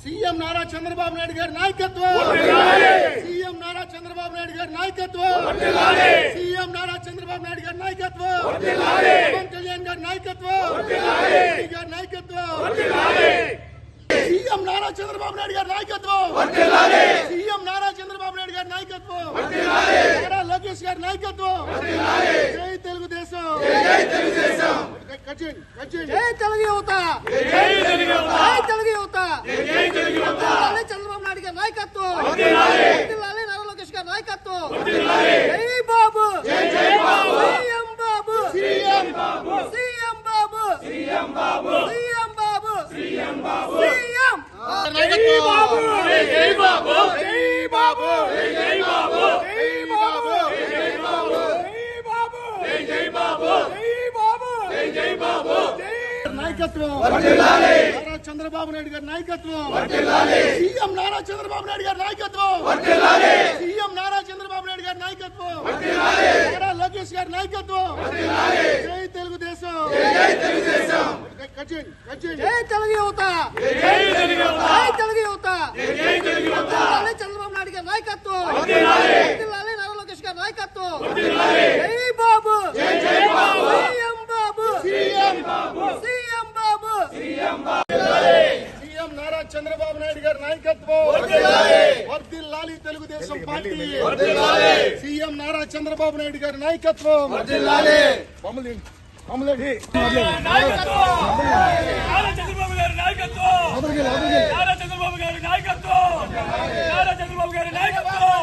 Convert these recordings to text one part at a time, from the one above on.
CM Nara Chandrababu Naidu గారి నాయకత్వం! CM Nara Chandrababu Naidu గారి నాయకత్వం! సీఎం నారా చంద్రబాబు నాయుడు గారి నాయకత్వం! పవన్ కళ్యాణ్ గారి నాయకత్వం! మోడీ గారి నాయకత్వం! సీఎం నారా చంద్రబాబు నాయుడు గారి నాయకత్వం! సీఎం నారా చంద్రబాబు నాయుడు గారి నాయకత్వం! నారా లోకేష్ గారి నాయకత్వం జై తెలుగుదేశం కట్ చేయండి, కట్ చేయండి. జై తెలుగు యువత! జై తెలుగు యువత! చంద్రబాబు నాయుడు గారి నాయకత్వం! నారా లోకేష్ గారి నాయకత్వం! జై బాబు! జై Babu! CM Babu! CM Babu! CM Babu! CM Babu! CM Babu! CM Babu! CM! నాయకత్వం. జై బాబు! జై బాబు! జై బాబు! జై బాబు జై బాబు జై బాబు జై బాబు నాయకత్వం. నారా చంద్రబాబు నాయుడు గారి నాయకత్వం. సీఎం నారా చంద్రబాబు నాయుడు గారి నాయకత్వం. సీఎం నారా చంద్రబాబు నాయుడు గారి నాయకత్వం. నారా లోకేష్ గారి నాయకత్వం. జై తెలుగుదేశం. జై తెలుగు యువత జై తెలుగు యువత చంద్రబాబు నాయుడు గారి నాయకత్వం. నారా లోకేష్ గారి నాయకత్వం. జై బాబు. జై Babu. CM Babu. CM Babu. CM Nara Chandrababu Naidu గారి నాయకత్వం. వర్ధిల్లాలి. తెలుగుదేశం పార్టీ. సీఎం నారా చంద్రబాబు నాయుడు గారి నాయకత్వం. తీయండి. నారా చంద్రబాబు గారి నాయకత్వం. చంద్రబాబు గారి నాయకత్వం.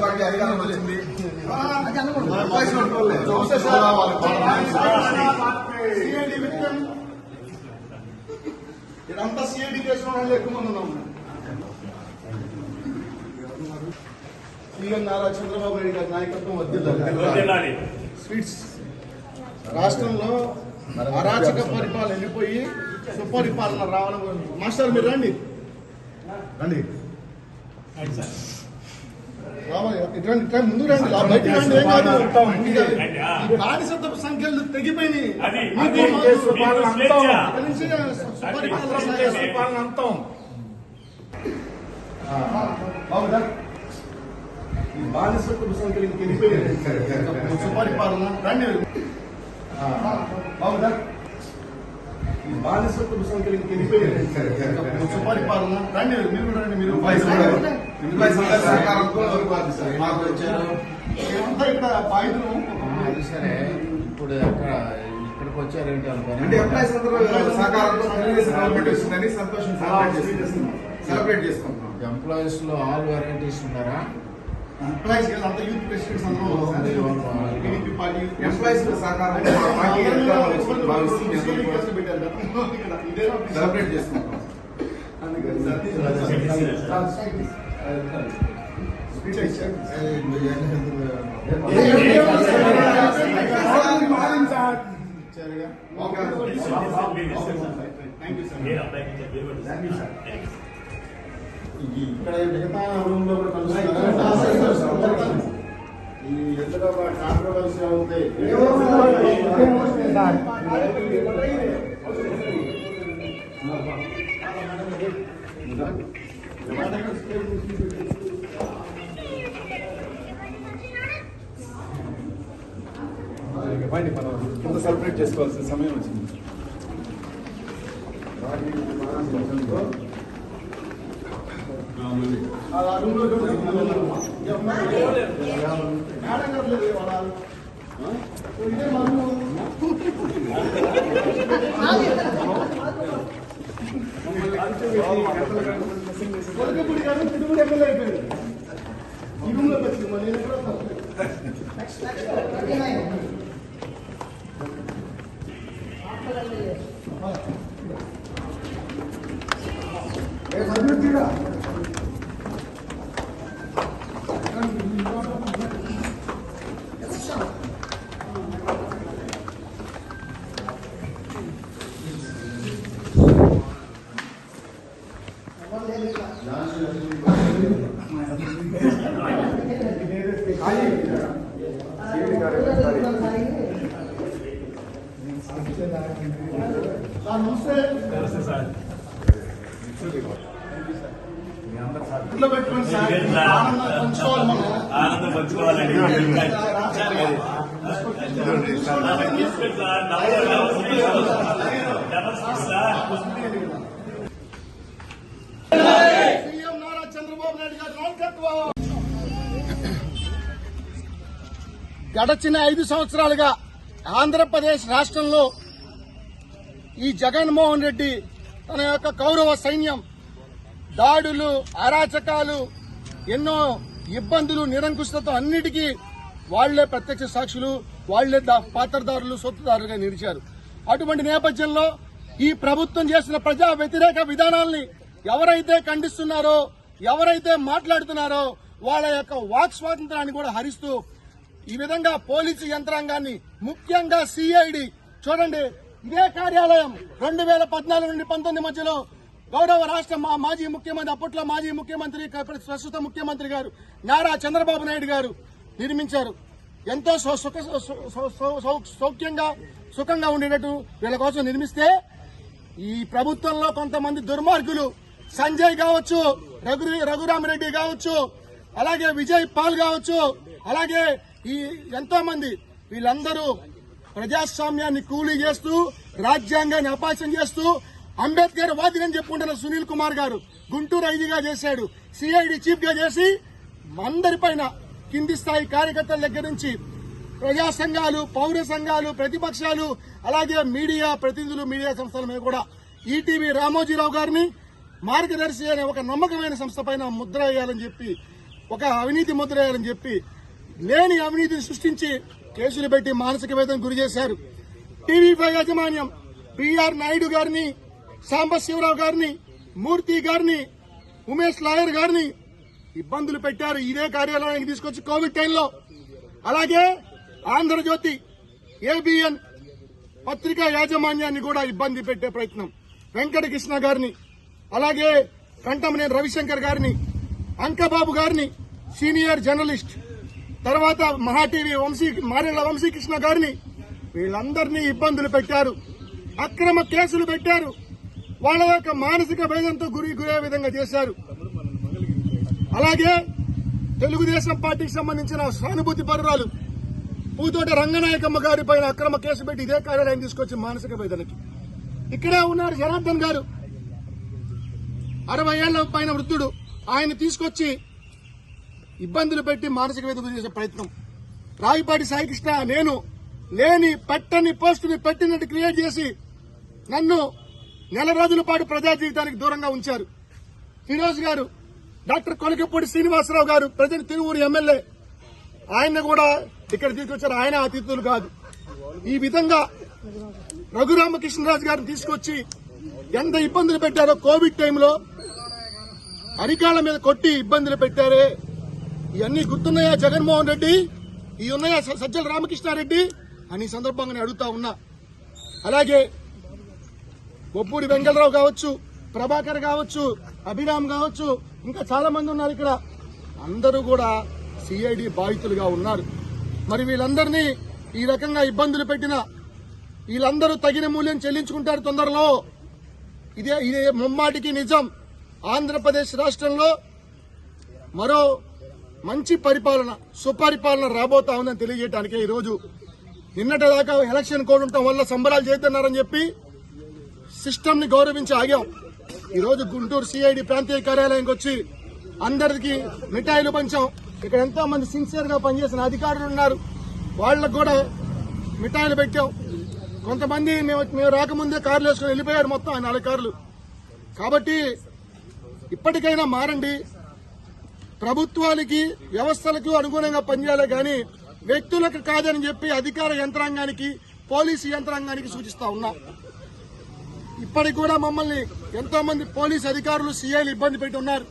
పార్టీ వచ్చింది. ఇదంతా సిఐడి కేసులో వాళ్ళు ఎక్కువ మంది ఉన్నాం. సీఎం నారా చంద్రబాబు నాయుడు గారి నాయకత్వం వర్ధిల్లాలి స్వీట్స్. రాష్ట్రంలో అరాచక పరిపాలన వెళ్ళిపోయి సుపరిపాలన రావడం మాస్టర్ మీరు రండి. రండి. రావాలి ఇటు ఇట్లా ముందు రండి లా- బయటికి రండి ఏం కాదు. ఈ బానిసత్వ సంఖ్యలు? ఈ బానిసత్వ సంఖ్యలు వెళ్ళిపోయాయి సుపరిపాలన రండి. బాగుందా ఈ బానిసత్వ సంఖ్యలకి వెళ్ళిపోయారు సుపరిపాలన రండి. మీరు రండి మీరు. అందరి సహకారంతో మాకు వచ్చారు. అంతా ఇక్కడ అది సరే. ఇప్పుడు అక్కడ ఇక్కడికి వచ్చారేంటి అంటే అనుకోని ఎంప్లాయీస్ అందరూ సహకారంతో తెలుగుదేశం గవర్నమెంట్ వచ్చిందని సంతోషం సెలబ్రేట్ చేసుకుంటున్నాం. ఎంప్లాయీస్లో ఆల్ వెరైటీస్ ఉన్నారా ఎంప్లాయీస్ అంతా యూత్ ప్రెసిడెంట్స్ అందరూ టీడీపీ పార్టీ ఎంప్లాయీస్ సహకారం సెలబ్రేట్ చేసుకుంటాం. ఇచ్చారుగా ఇక్కడ మిగతా రూమ్లో కూడా కలుస్తున్నారు ఈ ఎదుట కాంట్రవర్సీ అవుతే కింద సెలబ్రేట్ చేసుకోవాల్సిన సమయం వచ్చింది మమ్మల్ని రూమ్లో కొలకపూడి గారు తిరుగుడు ఎమ్మెల్యే అయిపోయాడు వచ్చింది ఆనందం పంచుకోవాలి మనం ఆనందం పంచుకోవాలండి సీఎం నారా చంద్రబాబు నాయుడు గారి నాయకత్వం గడచిన ఐదు సంవత్సరాలుగా ఆంధ్రప్రదేశ్ రాష్ట్రంలో ఈ జగన్మోహన్ రెడ్డి తన యొక్క కౌరవ సైన్యం దాడులు అరాచకాలు ఎన్నో ఇబ్బందులు నిరంకుశత అన్నిటికీ వాళ్ళే ప్రత్యక్ష సాక్షులు వాళ్ళే పాత్రదారులు సొత్తుదారులుగా నిలిచారు. అటువంటి నేపథ్యంలో ఈ ప్రభుత్వం చేసిన ప్రజా వ్యతిరేక విధానాల్ని ఎవరైతే ఖండిస్తున్నారో ఎవరైతే మాట్లాడుతున్నారో వాళ్ళ యొక్క వాక్ స్వాతంత్రాన్ని కూడా హరిస్తూ ఈ విధంగా పోలీసు యంత్రాంగాన్ని ముఖ్యంగా సిఐడి చూడండి ఇదే కార్యాలయం. రెండు వేల పద్నాలుగు నుండి పంతొమ్మిది మధ్యలో గౌరవ రాష్ట్ర మా మాజీ ముఖ్యమంత్రి అప్పట్లో మాజీ ముఖ్యమంత్రి ప్రస్తుత ముఖ్యమంత్రి గారు నారా చంద్రబాబు నాయుడు గారు నిర్మించారు. ఎంతో సౌ- సుఖ సౌ- సౌ- సౌఖ్యంగా సుఖంగా ఉండేటట్టు వీళ్ళ కోసం నిర్మిస్తే ఈ ప్రభుత్వంలో కొంతమంది దుర్మార్గులు సంజయ్ కావచ్చు రఘు రఘురామరెడ్డి కావచ్చు అలాగే విజయ్ పాల్ కావచ్చు అలాగే ఈ ఎంతో మంది వీళ్ళందరూ ప్రజాస్వామ్యాన్ని కూలీ చేస్తూ రాజ్యాంగాన్ని అపాసం చేస్తూ అంబేద్కర్ వాదినని చెప్పుకుంటున్న సునీల్ కుమార్ గారు. గుంటూరు ఐజీగా చేశాడు. సిఐడి చీఫ్గా చేసి అందరిపైన కింది స్థాయి కార్యకర్తల దగ్గర నుంచి ప్రజా సంఘాలు పౌర సంఘాలు ప్రతిపక్షాలు అలాగే మీడియా ప్రతినిధులు మీడియా సంస్థల మీద కూడా ఈటీవీ రామోజీరావు గారిని మార్గదర్శి అనే ఒక నమ్మకమైన సంస్థ పైన ముద్ర వేయాలని చెప్పి ఒక అవినీతి ముద్ర వేయాలని చెప్పి లేని అవినీతిని సృష్టించి కేసులు పెట్టి మానసిక వేదన గురి చేశారు. టీవీ ఫైవ్ యాజమాన్యం బిఆర్ నాయుడు గారిని సాంబశివరావు గారిని మూర్తి గారిని ఉమేష్ లాయర్ గారిని ఇబ్బందులు పెట్టారు ఇదే కార్యాలయానికి తీసుకొచ్చి కోవిడ్ టైంలో. అలాగే ఆంధ్రజ్యోతి ఏబిఎన్ పత్రికా యాజమాన్యాన్ని కూడా ఇబ్బంది పెట్టే ప్రయత్నం. వెంకటకృష్ణ గారిని అలాగే కంటమనేని రవిశంకర్ గారిని అంకబాబు గారిని సీనియర్ జర్నలిస్ట్ తర్వాత మహాటీవీ వంశీ మారెళ్ళ వంశీకృష్ణ గారిని వీళ్ళందరినీ ఇబ్బందులు పెట్టారు. అక్రమ కేసులు పెట్టారు. వాళ్ళ యొక్క మానసిక భేదంతో గురి గురే విధంగా చేశారు. అలాగే తెలుగుదేశం పార్టీకి సంబంధించిన సానుభూతి పరురాలు పూతోట రంగనాయకమ్మ గారి పైన అక్రమ కేసు పెట్టి ఇదే కార్యాలయం తీసుకొచ్చి మానసిక వేదనకి. ఇక్కడే ఉన్నారు జనార్దన్ గారు. అరవై ఏళ్ళ పైన వృద్ధుడు. ఆయన తీసుకొచ్చి ఇబ్బందులు పెట్టి మానసిక వేదిక చేసే ప్రయత్నం. రాయిపాటి సాయికృష్ణ నేను లేని పెట్టని పోస్టుని పెట్టినట్టు క్రియేట్ చేసి నన్ను నెల రోజుల పాటు ప్రజా జీవితానికి దూరంగా ఉంచారు. ఫిరోజ్ గారు డాక్టర్ కొలికపూడి శ్రీనివాసరావు గారు ప్రజెంట్ తిరువూరు ఎమ్మెల్యే. ఆయన కూడా ఇక్కడ తీసుకొచ్చారు. ఆయన అతిథులు కాదు. ఈ విధంగా రఘురామకృష్ణరాజు గారిని తీసుకొచ్చి ఎంత ఇబ్బందులు పెట్టారో కోవిడ్ టైంలో అరికాల మీద కొట్టి ఇబ్బందులు పెట్టారే. ఇవన్నీ గుర్తున్నాయా జగన్మోహన్ రెడ్డి? ఈ ఉన్నాయా స- సజ్జల రామకృష్ణారెడ్డి? అని సందర్భంగా నేను అడుగుతా ఉన్నా. అలాగే బొప్పూడి వెంకటరావు కావచ్చు ప్రభాకర్ కావచ్చు అభిరామ్ కావచ్చు ఇంకా చాలా మంది ఉన్నారు ఇక్కడ. అందరూ కూడా సిఐడి బాధితులుగా ఉన్నారు. మరి వీళ్ళందరినీ ఈ రకంగా ఇబ్బందులు పెట్టిన వీళ్ళందరూ తగిన మూల్యం చెల్లించుకుంటారు తొందరలో. ఇదే ఇదే ముమ్మాటికి నిజం. ఆంధ్రప్రదేశ్ రాష్ట్రంలో మరో మంచి పరిపాలన సుపరిపాలన రాబోతా ఉందని తెలియజేయడానికే ఈరోజు నిన్నటిదాకా ఎలక్షన్ కోడ్ ఉండటం వల్ల సంబరాలు చేస్తున్నారని చెప్పి సిస్టమ్ని గౌరవించి ఆగాం. ఈరోజు గుంటూరు సిఐడి ప్రాంతీయ కార్యాలయంకి వచ్చి అందరికి మిఠాయిలు పంచాం. ఇక్కడ ఎంతో మంది సిన్సియర్గా పనిచేసిన అధికారులు ఉన్నారు. వాళ్ళకు కూడా మిఠాయిలు పెట్టాం. కొంతమంది మేము మేము రాకముందే కార్లు వేసుకుని వెళ్ళిపోయారు మొత్తం ఆ నాలుగు కార్లు. కాబట్టి ఇప్పటికైనా మారండి. ప్రభుత్వానికి వ్యవస్థలకు అనుగుణంగా పనిచేయాలి కానీ వ్యక్తులకు కాదని చెప్పి అధికార యంత్రాంగానికి పోలీసు యంత్రాంగానికి సూచిస్తా ఉన్నా. ఇప్పటికి కూడా మమ్మల్ని ఎంతో మంది పోలీసు అధికారులు సీఐలు ఇబ్బంది పెట్టి ఉన్నారు.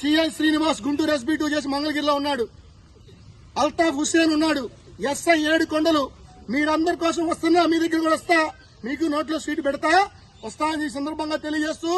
CI Srinivas Guntur SB two చేసి మంగళగిరిలో ఉన్నాడు. అల్తాఫ్ హుస్సేన్ ఉన్నాడు. ఎస్ఐ ఏడు కొండలు. మీరందరి కోసం వస్తున్నా మీ దగ్గర కూడా వస్తా. మీకు నోట్లో సీటు పెడతా. వస్తా అని ఈ సందర్భంగా తెలియజేస్తూ